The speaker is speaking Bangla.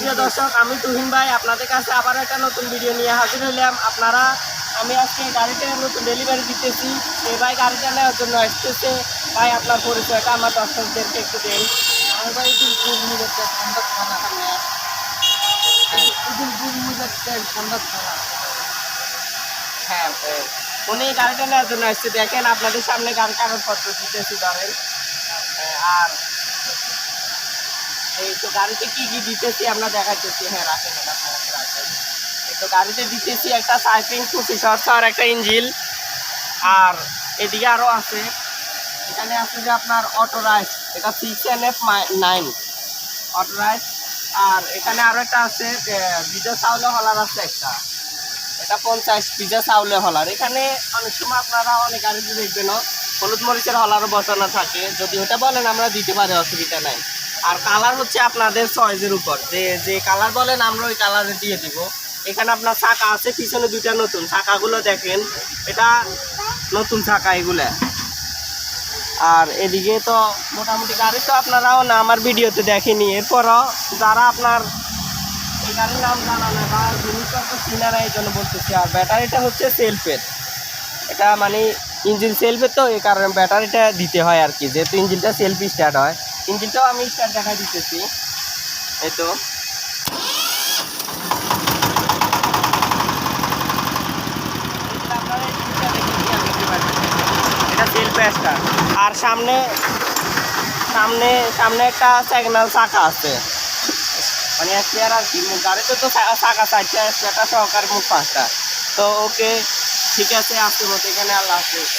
প্রিয় দর্শক আমি তুহিন ভাই আপনাদের কাছে আবার একটা নতুন ভিডিও নিয়ে হাজির হলাম আপনারা আমি আজকে গাড়িতে নতুন ডেলিভারি দিতেছি। এই ভাই গাড়িটা নেওয়ার জন্য আসতেছে। ভাই আপনার পরিচয়টা আমার দর্শকদেরকে একটু দেন। আমার থানা হ্যাঁ উনি এই গাড়িটা নেওয়ার জন্য আসছে। দেখেন আপনাদের সামনে গাড়ি কাগজপত্র দিতেছি ধরেন। এ, আর এই তো গাড়িতে কি কি দিতেছি আমরা দেখাচ্ছি হ্যাঁ রাখেন রাখেন। এই তো গাড়িতে দিতেছি একটা সাইপিং খুশি শর্টস আর একটা ইঞ্জিল। আর এদিকে আরও আছে। এখানে আছে যে আপনার অটো রাইস এটা six N F nine auto rice আর এখানে আরও একটা আছে বিজয় চাউলে হলার আছে একটা। এটা পঞ্চাশ পিজা চাউলে হলার। এখানে অনেক সময় আপনারা অনেক গাড়িতে দেখবেন হলুদ মরিচের হলারও বসানো থাকে। যদি ওটা বলেন, আমরা দিতে পারি, অসুবিধা নাই। আর কালার হচ্ছে আপনাদের চয়েসের উপর। যে যে কালার বলেন, আমরা ওই কালারে দিয়ে দিব। এখানে আপনার চাকা আছে, পিছনে দুইটা নতুন চাকাগুলো দেখেন। এটা নতুন চাকা এগুলা। আর এদিকে তো মোটামুটি গাড়ি তো আপনারাও না, আমার ভিডিওতে দেখেনি। এরপরও যারা আপনার এই গাড়ির নাম জানা না বা জিনিসপত্র চিনা না এই জন্য বলতেছি, আর ব্যাটারিটা হচ্ছে সেলফের এটা মানে ইঞ্জিন সেলফের তো এই কারণে ব্যাটারিটা দিতে হয় আর কি, যেহেতু ইঞ্জিনটা সেলফি স্টার্ট হয়। ইঞ্জিনটাও আমি স্টার্ট দেখা দিতেছি। এই তো। এটা সেলফ স্টার্ট আর সামনে সামনে সামনে একটা সিগন্যাল চাকা আছে। মানে স্পেয়ার আর কি, গাড়িতে তো চাকা চারটা স্পেয়ারটা সহকারে মুখ পাঁচটা তো ওকে ঠিক আছে আজকের মতো এখানে আল্লাহ হাফিজ